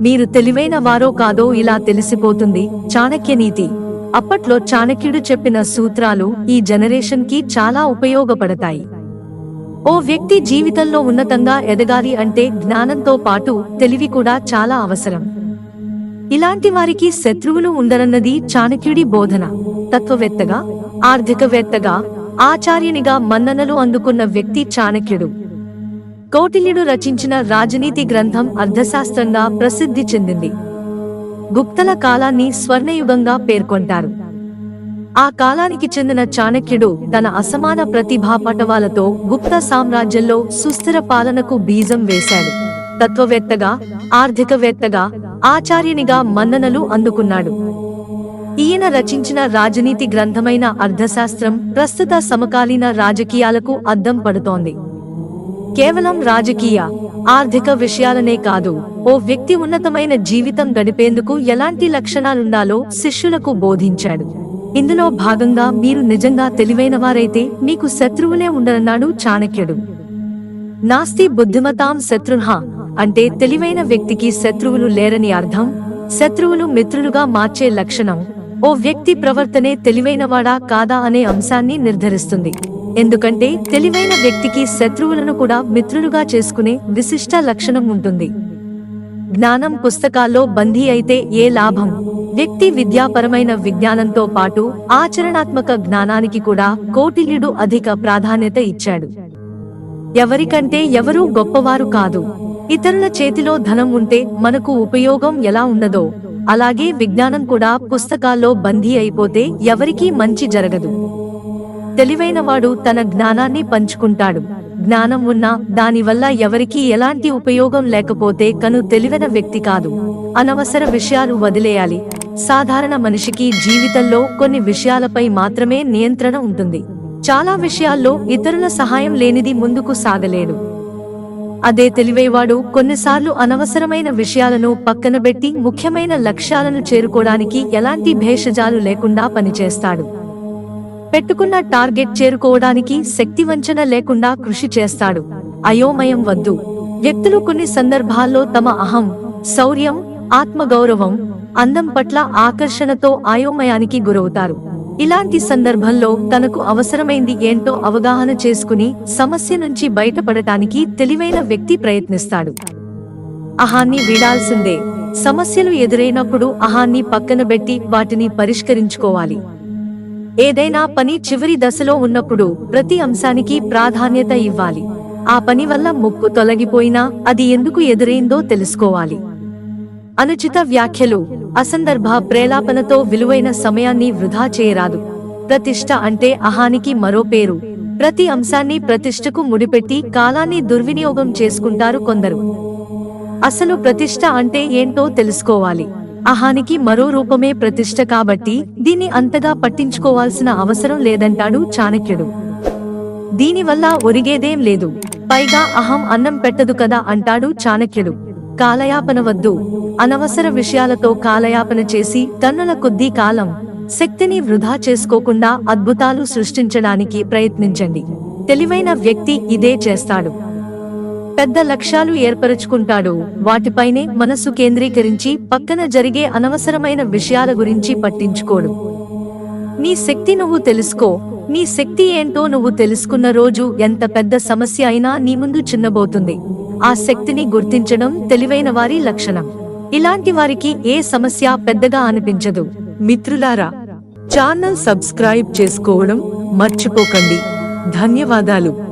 మీరు తెలివైన వారో కాదో ఇలా తెలిసిపోతుంది చాణక్య నీతి. అప్పట్లో చాణక్యుడు చెప్పిన సూత్రాలు ఈ జనరేషన్కి చాలా ఉపయోగపడతాయి. ఓ వ్యక్తి జీవితంలో ఉన్నతంగా ఎదగాలి అంటే జ్ఞానంతో పాటు తెలివి కూడా చాలా అవసరం. ఇలాంటి వారికి శత్రువులు ఉండరన్నది చాణక్యుడి బోధన. తత్వవేత్తగా ఆర్థికవేత్తగా ఆచార్యునిగా మన్ననలు అందుకున్న వ్యక్తి చాణక్యుడు. కౌటిల్యుడు రచించిన రాజనీతి గ్రంథం అర్థశాస్త్రంగా ప్రసిద్ధి చెందింది. గుప్తల కాలాన్ని స్వర్ణయుగంగా పేర్కొంటారు. ఆ కాలానికి చెందిన చాణక్యుడు తన అసమాన ప్రతిభా పటవాలతో గుప్త సామ్రాజ్యంలో సుస్థిర పాలనకు బీజం వేశాడు. తత్వవేత్తగా ఆర్థికవేత్తగా ఆచార్యునిగా మన్ననలు అందుకున్నాడు. ఈయన రచించిన రాజనీతి గ్రంథమైన అర్థశాస్త్రం ప్రస్తుత సమకాలీన రాజకీయాలకు అద్దం పడుతోంది. కేవలం రాజకీయ ఆర్థిక విషయాలనే కాదు ఓ వ్యక్తి ఉన్నతమైన జీవితం గడిపేందుకు ఎలాంటి లక్షణాలుండాలో శిష్యులకు బోధించాడు. ఇందులో భాగంగా మీరు నిజంగా తెలివైనవారైతే మీకు శత్రువులే ఉండనన్నాడు చాణక్యుడు. నాస్తి బుద్ధిమతాం శత్రుహ అంటే తెలివైన వ్యక్తికి శత్రువులు లేరని అర్థం శత్రువులు మిత్రులుగా మార్చే లక్షణం ఓ వ్యక్తి ప్రవర్తనే తెలివైనవాడా కాదా అనే అంశాన్ని నిర్ధరిస్తుంది. ఎందుకంటే తెలివైన వ్యక్తికి శత్రువులను కూడా మిత్రులుగా చేసుకునే విశిష్ట లక్షణం ఉంటుంది. జ్ఞానం పుస్తకాల్లో బందీ అయితే ఏ లాభం? వ్యక్తి విద్యాపరమైన విజ్ఞానంతో పాటు ఆచరణాత్మక జ్ఞానానికి కూడా కోటిల్యుడు అధిక ప్రాధాన్యత ఇచ్చాడు. ఎవరికంటే ఎవరూ గొప్పవారు కాదు. ఇతరుల చేతిలో ధనం ఉంటే మనకు ఉపయోగం ఎలా ఉన్నదో అలాగే విజ్ఞానం కూడా పుస్తకాల్లో బందీ అయిపోతే ఎవరికీ మంచి జరగదు. తెలివైనవాడు తన జ్ఞానాన్ని పంచుకుంటాడు. జ్ఞానం ఉన్నా దానివల్ల ఎవరికీ ఎలాంటి ఉపయోగం లేకపోతే కను తెలివైన వ్యక్తి కాదు. అనవసర విషయాలు వదిలేయాలి. సాధారణ మనిషికి జీవితంలో కొన్ని విషయాలపై మాత్రమే నియంత్రణ ఉంటుంది. చాలా విషయాల్లో ఇతరుల సహాయం లేనిది ముందుకు సాగలేడు. అదే తెలివైవాడు కొన్నిసార్లు అనవసరమైన విషయాలను పక్కనబెట్టి ముఖ్యమైన లక్ష్యాలను చేరుకోవడానికి ఎలాంటి భేషజాలు లేకుండా పనిచేస్తాడు. పెట్టుకున్న టార్గెట్ చేరుకోవడానికి శక్తివంచన లేకుండా కృషి చేస్తాడు. అయోమయం వద్దు. వ్యక్తులు కొన్ని సందర్భాల్లో తమ అహం శౌర్యం ఆత్మగౌరవం అందం పట్ల ఆకర్షణతో అయోమయానికి గురవుతారు. ఇలాంటి సందర్భంలో తనకు అవసరమైంది ఏంటో అవగాహన చేసుకుని సమస్య నుంచి బయటపడటానికి తెలివైన వ్యక్తి ప్రయత్నిస్తాడు. అహాన్ని వీడాల్సిందే. సమస్యలు ఎదురైనప్పుడు అహాన్ని పక్కన పెట్టి వాటిని పరిష్కరించుకోవాలి. ఏదైనా పని చివరి దశలో ఉన్నప్పుడు ప్రతి అంశానికి ప్రాధాన్యత ఇవ్వాలి. ఆ పని వల్ల ముప్పు తొలగిపోయినా అది ఎందుకు ఎదురైందో తెలుసుకోవాలి. అనుచిత వ్యాఖ్యలు అసందర్భ ప్రేలాపనతో విలువైన సమయాన్ని వృధా చేయరాదు. ప్రతిష్ట అంటే అహానికి మరో పేరు. ప్రతి అంశాన్ని ప్రతిష్టకు ముడిపెట్టి కాలాన్ని దుర్వినియోగం చేసుకుంటారు కొందరు. అసలు ప్రతిష్ట అంటే ఏంటో తెలుసుకోవాలి. అహానికి మరో రూపమే ప్రతిష్ట కాబట్టి దీన్ని అంతగా పట్టించుకోవాల్సిన అవసరం లేదంటాడు చాణక్యుడు. దీనివల్ల ఒరిగేదేం లేదు. పైగా అహం అన్నం పెట్టదు కదా అంటాడు చాణక్యుడు. కాలయాపన వద్దు. అనవసర విషయాలతో కాలయాపన చేసి కన్నుల కొద్దీ కాలం శక్తిని వృధా చేసుకోకుండా అద్భుతాలు సృష్టించడానికి ప్రయత్నించండి. తెలివైన వ్యక్తి ఇదే చేస్తాడు. పెద్ద లక్ష్యాలు ఏర్పరచుకుంటాడు. వాటిపైనే మనస్సు కేంద్రీకరించి పక్కన జరిగే అనవసరమైన విషయాల గురించి పట్టించుకోడు. నీ శక్తి నువ్వు తెలుసుకో. నీ శక్తి ఏంటో నువ్వు తెలుసుకున్న రోజు ఎంత పెద్ద సమస్య అయినా నీ ముందు చిన్నబోతుంది. ఆ శక్తిని గుర్తించడం తెలివైన వారి లక్షణం. ఇలాంటి వారికి ఏ సమస్య పెద్దగా అనిపించదు. మిత్రులారా ఛానల్ సబ్స్క్రైబ్ చేసుకోవడం మర్చిపోకండి. ధన్యవాదాలు.